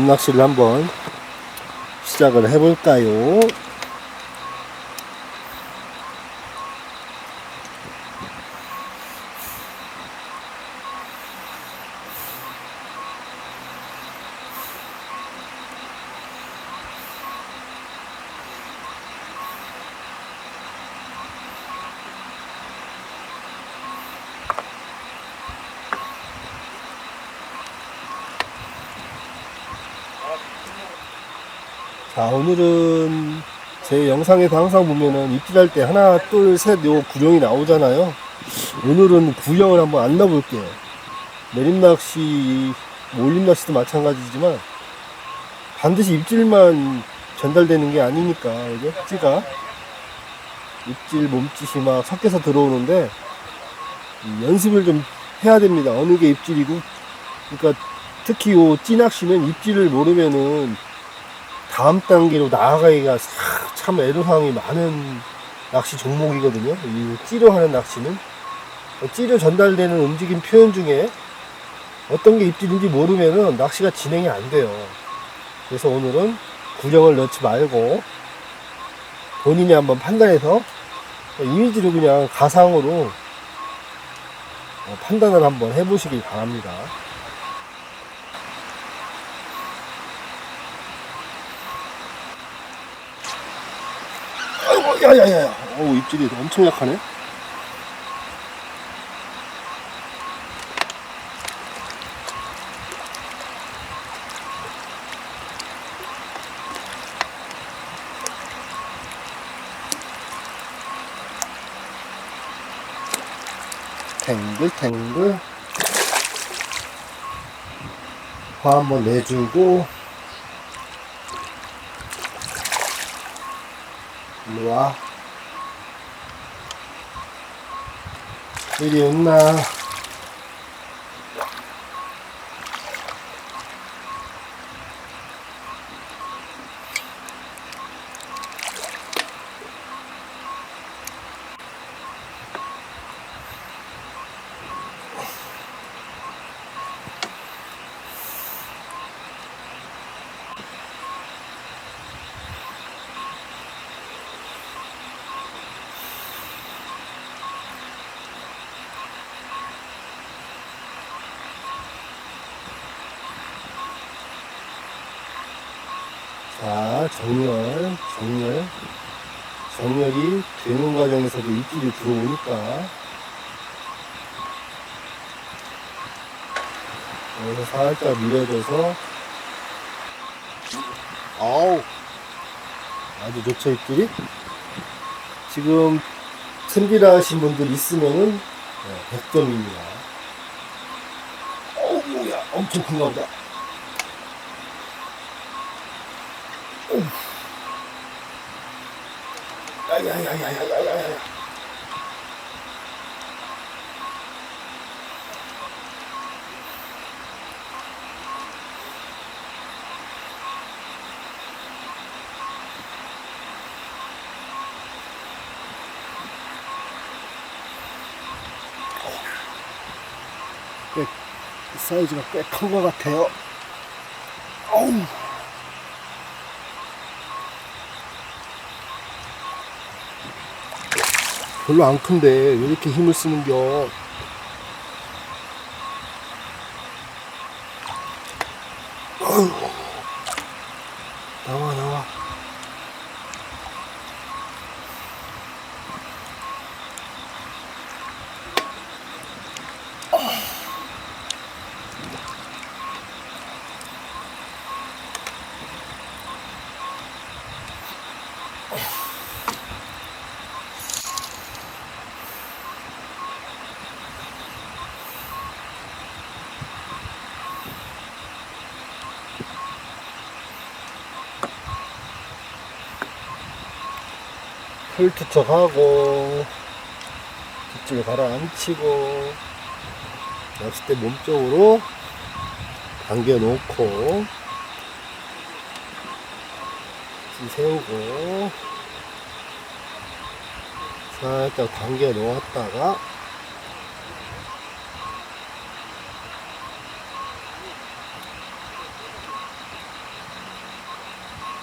자, 밤낚시를 한번 시작을 해볼까요? 자, 오늘은 제 영상에서 항상 보면은 입질할 때 하나, 둘, 셋, 요 구령이 나오잖아요. 오늘은 구령을 한번 안 넣어볼게요. 내림낚시, 뭐 올림낚시도 마찬가지지만 반드시 입질만 전달되는 게 아니니까, 이게 찌가 입질 몸짓이 막 섞여서 들어오는데 이 연습을 좀 해야 됩니다. 어느 게 입질이고, 그러니까 특히 요 찌낚시는 입질을 모르면은 다음 단계로 나아가기가 사- 참 애로사항이 많은 낚시 종목이거든요. 이 찌로 하는 낚시는 찌로 전달되는 움직임 표현 중에 어떤 게 입질인지 모르면은 낚시가 진행이 안 돼요. 그래서 오늘은 구령을 넣지 말고 본인이 한번 판단해서 이미지로 그냥 가상으로 어, 판단을 한번 해보시길 바랍니다. 아이고, 야야야야. 어우, 입질이 엄청 약하네. 탱글 탱글. 화 한번 내주고. 麒麟呐、 정렬, 정렬. 정렬이 되는 과정에서도 입질이 들어오니까. 여기서 살짝 밀어줘서. 아우. 아주 좋죠, 입질이? 지금 승비라 하신 분들 있으면은, 네, 100점입니다. 어우, 뭐야. 엄청 큰가 보다. 사이즈가 꽤 큰 것 같아요. 어우. 별로 안 큰데 왜 이렇게 힘을 쓰는겨 힐 투척하고 뒤쪽에 가라앉히고 낚싯대 몸쪽으로 당겨 놓고 세우고 살짝 당겨 놓았다가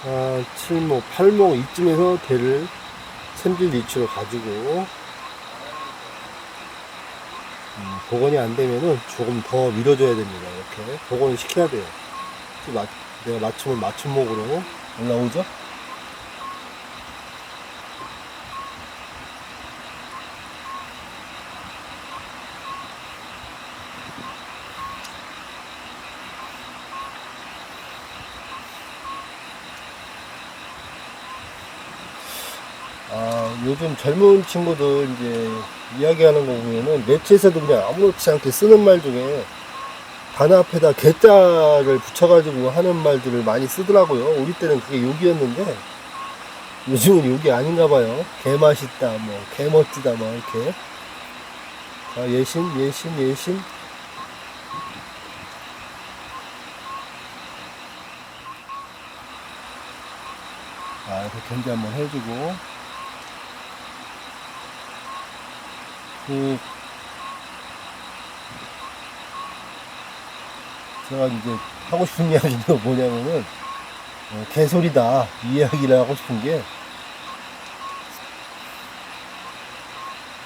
아, 7목, 8목 이쯤에서 대를 샘질 위치로 가지고 음, 복원이 안 되면은 조금 더 밀어줘야 됩니다. 이렇게 복원을 시켜야 돼요. 그 마- 내가 맞춤을 맞춤목으로 올라오죠. 요즘 젊은 친구들 이제 이야기하는 거 보면은 매체에서도 그냥 아무렇지 않게 쓰는 말 중에 단어 앞에다 개자를 붙여가지고 하는 말들을 많이 쓰더라고요. 우리 때는 그게 욕이었는데 요즘은 욕이 아닌가 봐요. 개 맛있다, 뭐, 개 멋지다, 뭐, 이렇게. 아, 예신, 예신, 예신. 아, 이렇게 견제 한번 해주고. 그, 제가 이제 하고 싶은 이야기가 뭐냐면은, 어, 개소리다. 이 이야기를 하고 싶은 게,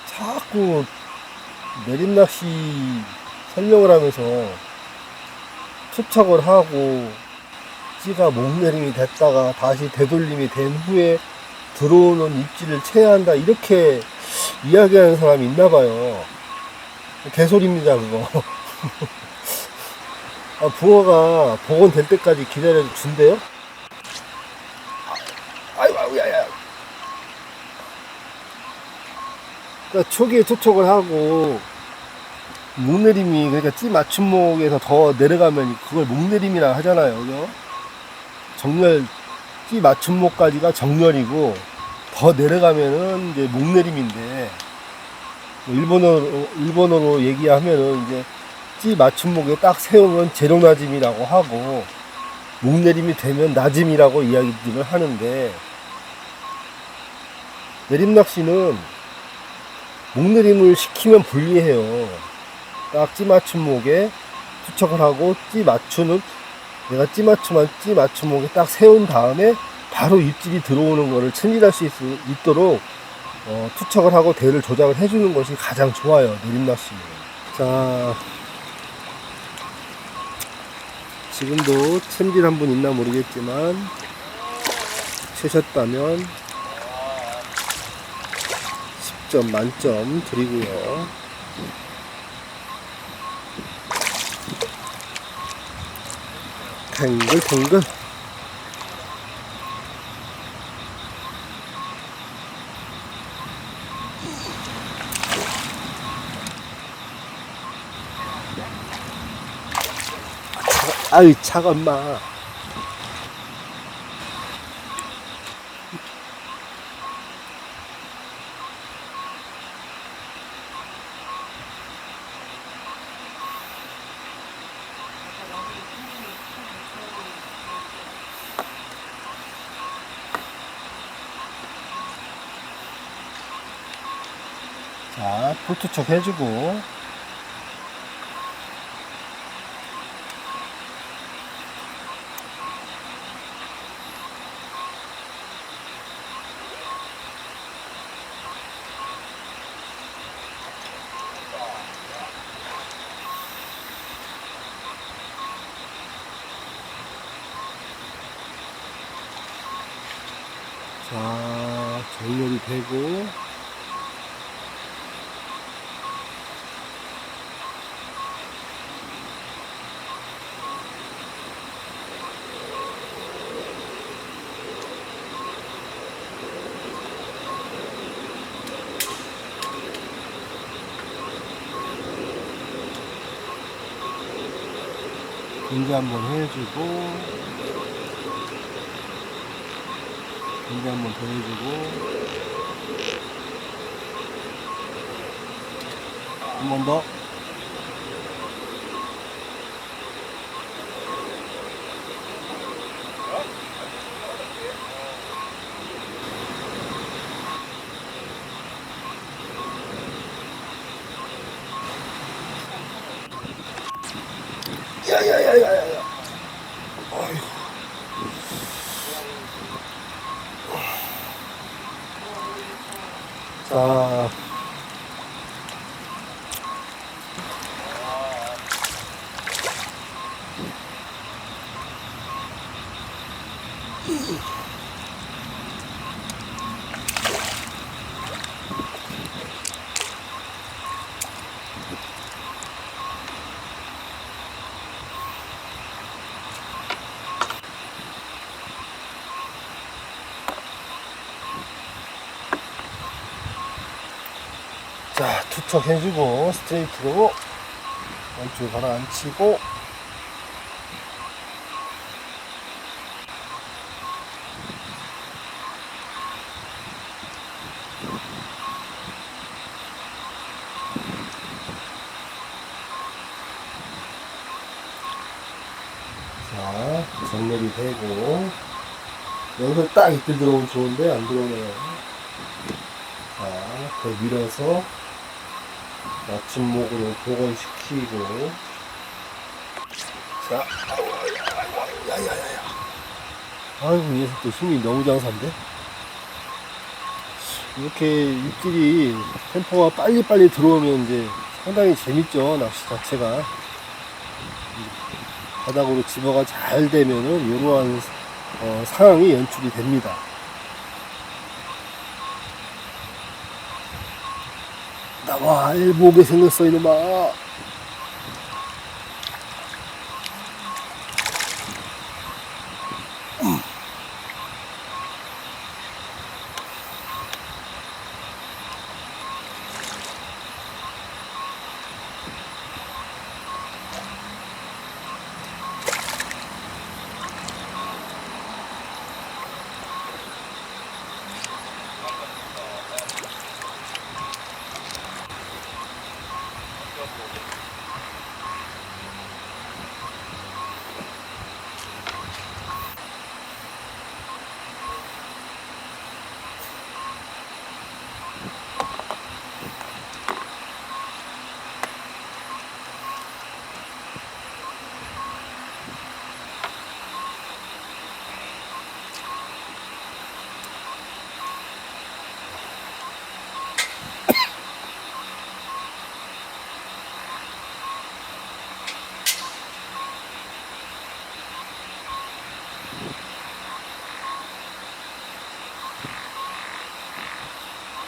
자꾸 내림낚시 설명을 하면서 투척을 하고, 찌가 목내림이 됐다가 다시 되돌림이 된 후에 들어오는 입질을 채야 한다. 이렇게 이야기하는 사람이 있나 봐요. 개소리입니다, 그거. 아, 붕어가 복원될 때까지 기다려 준대요? 아이고, 아이고, 야, 야. 그러니까 초기에 투척을 하고, 목내림이, 그러니까 찌 맞춤목에서 더 내려가면 그걸 목내림이라 하잖아요. 그죠? 정렬, 찌 맞춤목까지가 정렬이고, 더 내려가면은 이제 목내림인데, 뭐 일본어로, 일본어로 얘기하면은 이제 찌 맞춤목에 딱 세우면 제로 낮음이라고 하고, 목내림이 되면 낮음이라고 이야기들을 하는데, 내림낚시는 목내림을 시키면 불리해요. 딱 찌 맞춤목에 투척을 하고 찌 맞추는 내가 찌 맞춤한 찌 맞춤목에 딱 세운 다음에 바로 입질이 들어오는 거를 챔질할 수 있, 있도록 어, 투척을 하고 대를 조작을 해주는 것이 가장 좋아요 내림낚시는 자 지금도 챔질 한 분 있나 모르겠지만 채셨다면 10점 만점 드리고요. 탱글탱글 아유 차갑마. 자 풀투척 해주고 자 정렬이 되고. 공개 한번 해주고 공개 한번 더 해주고 한 번 더. 투척해주고, 스트레이트로, 왼쪽 가라앉히고, 자, 정렬이 되고, 여기서 딱 이때 들어오면 좋은데, 안 들어오네요. 자, 더 밀어서, 마침목으로 복원시키고. 자 야야야야. 아이고 이 녀석도 힘이 너무 장사인데? 이렇게 입질이 템포가 빨리빨리 들어오면 이제 상당히 재밌죠 낚시 자체가. 바닥으로 집어가 잘 되면은 이러한 어, 상황이 연출이 됩니다 와 일 보게 생겼어 이놈아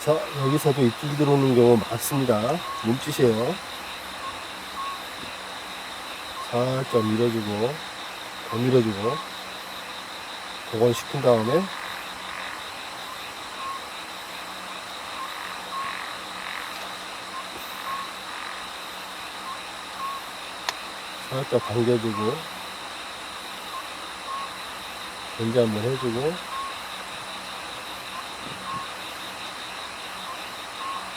자 여기서도 입질이 들어오는 경우 많습니다. 몸짓이에요. 살짝 밀어주고 더 밀어주고 복원시킨 다음에 살짝 당겨주고 견제 한번 해주고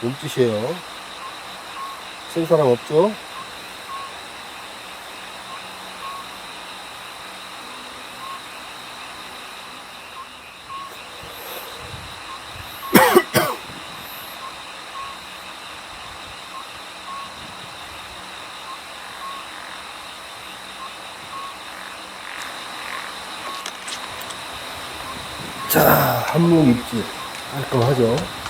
몸짓이에요 쓴 사람 없죠? 자, 한몸 입질 깔끔하죠?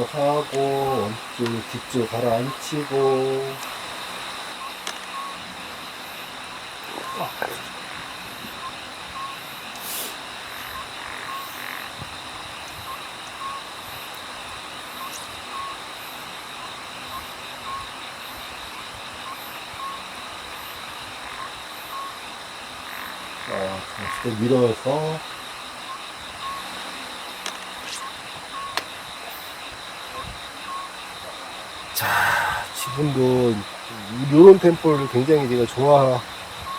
이쪽 하고 원줄 뒤쪽 가라앉히고 어, 다시 밀어서 자, 지금도 이런 템포를 굉장히 제가 좋아하는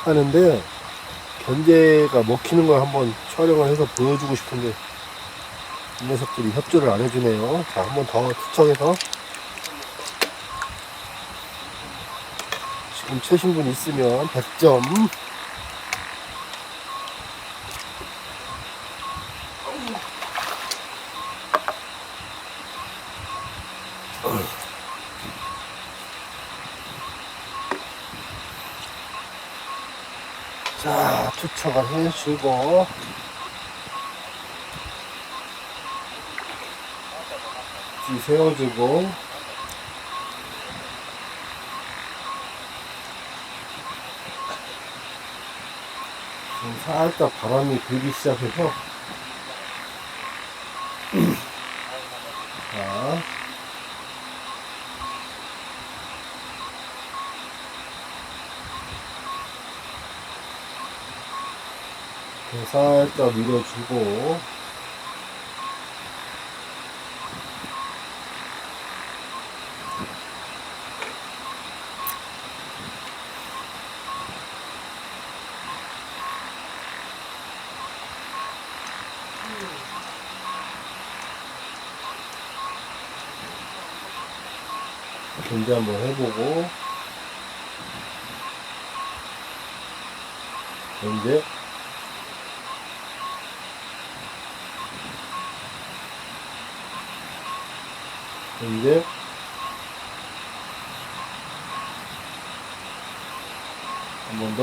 하는데 견제가 먹히는 걸 한번 촬영을 해서 보여주고 싶은데 이 녀석들이 협조를 안 해주네요. 자, 한번 더 투척해서 지금 채신 분 있으면 100점 자, 투척을 해주고. 뒤 세워주고. 살짝 바람이 불기 시작해서 살짝 밀어주고 견제 한번 해보고 견제 견제 한번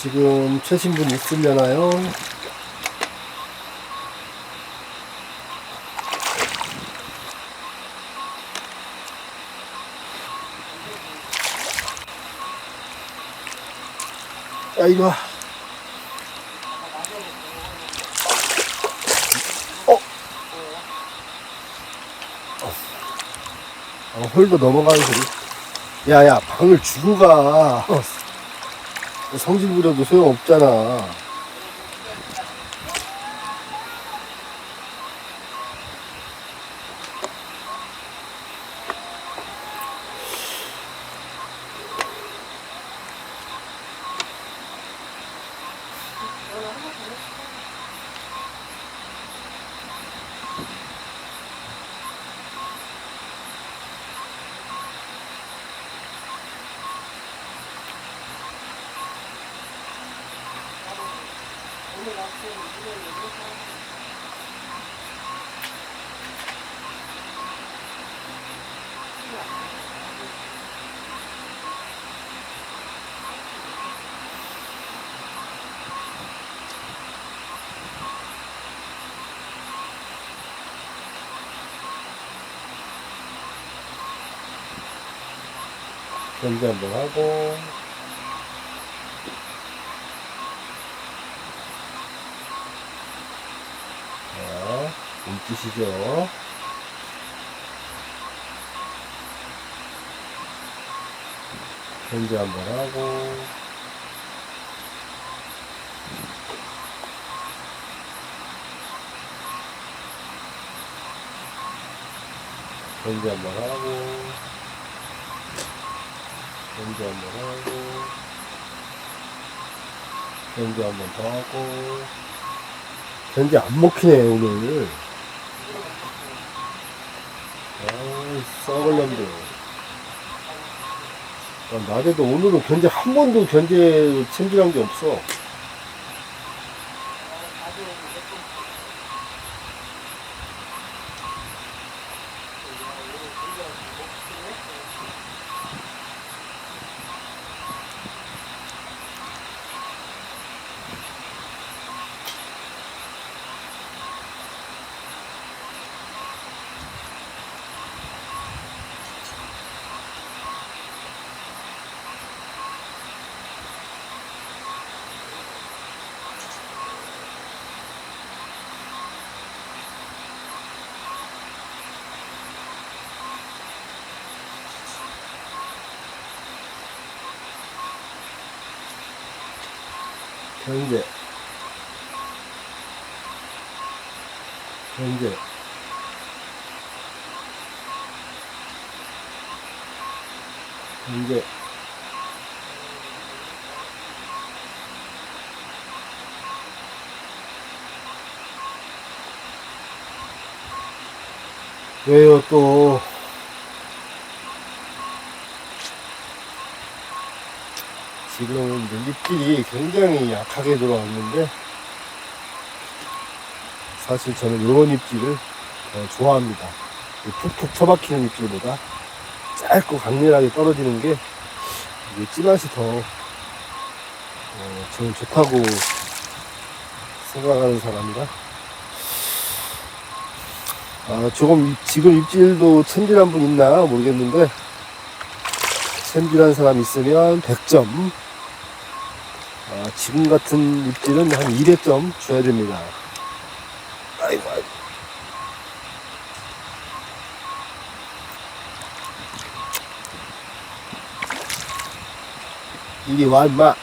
지금 최신 분 있으려나요? 야 이리 와. 어? 어, 홀도 넘어가는 소리. 야야 방을 주고 가. 어. 성질 부려도 소용없잖아. 견제 한번 하고. 자, 움직이시죠. 견제 한번 하고. 견제 한번 하고. 견제 한번 하고. 견제 한번 더 하고. 견제 안 먹히네, 오늘. 아이, 썩을 놈들. 아, 낮에도 오늘은 견제 한 번도 견제 챙기란 게 없어. 현재 현재 현재 왜요 또 지금 입질이 굉장히 약하게 들어왔는데 사실 저는 이런 입질을 더 좋아합니다. 이 툭툭 쳐박히는 입질보다 짧고 강렬하게 떨어지는 게 찌맛이 더 어, 저는 좋다고 생각하는 사람이라 아, 조금 입- 지금 입질도 챔질한 분 있나 모르겠는데 챔질한 사람 있으면 100점 아, 지금 같은 입질은 한 200점 줘야 됩니다. 아이고 아이고. 이리 와 임마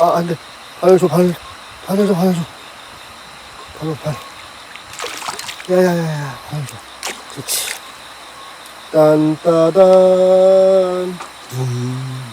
아, 안 돼. 바늘 줘, 바늘. 바늘 줘, 바늘 줘. 바늘, 바늘. 야, 야, 야, 야, 바늘 줘. 그렇지. 딴따단. 붐.